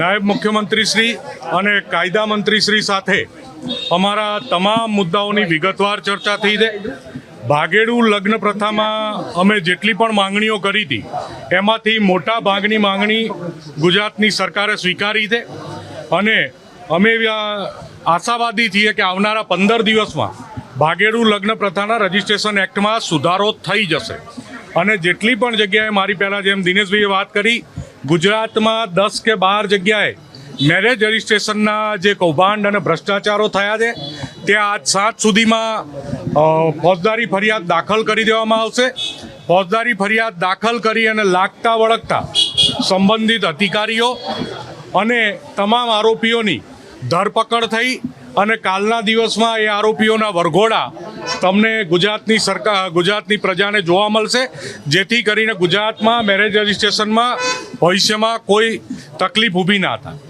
નાયબ મુખ્યમંત્રી શ્રી અને કાયદા મંત્રી શ્રી સાથે અમારા તમામ મુદ્દાઓની વિગતવાર ચર્ચા થઈ છે. ભાગેડુ લગ્ન પ્રથામાં અમે જેટલી પણ માંગણીઓ કરી હતી, એમાંથી મોટા ભાગની માંગણી ગુજરાતની સરકારે સ્વીકારી છે. અને અમે આશાવાદી છીએ કે આવનારા પંદર દિવસમાં ભાગેડુ લગ્ન પ્રથાના રજિસ્ટ્રેશન એક્ટમાં સુધારો થઈ જશે. અને જેટલી પણ જગ્યાએ મારી પહેલાં જેમ દિનેશભાઈએ વાત કરી ગુજરાતમાં દસ કે બાર જગ્યાએ મેરેજ રજિસ્ટ્રેશનના જે કૌભાંડ અને ભ્રષ્ટાચારો થયા છે, તે આજ સાત સુધીમાં ફોજદારી ફરિયાદ દાખલ કરી દેવામાં આવશે. ફોજદારી ફરિયાદ દાખલ કરી અને લાગતા વળગતા સંબંધિત અધિકારીઓ અને તમામ આરોપીઓની ધરપકડ થઈ અને કાલના દિવસમાં એ આરોપીઓના વરઘોડા તમને ગુજરાતની સરકાર, ગુજરાતની પ્રજાને જોવા મળશે. જેથી કરીને ગુજરાતમાં મેરેજ રજિસ્ટ્રેશનમાં ભવિષ્યમાં કોઈ તકલીફ ઊભી ના થાય.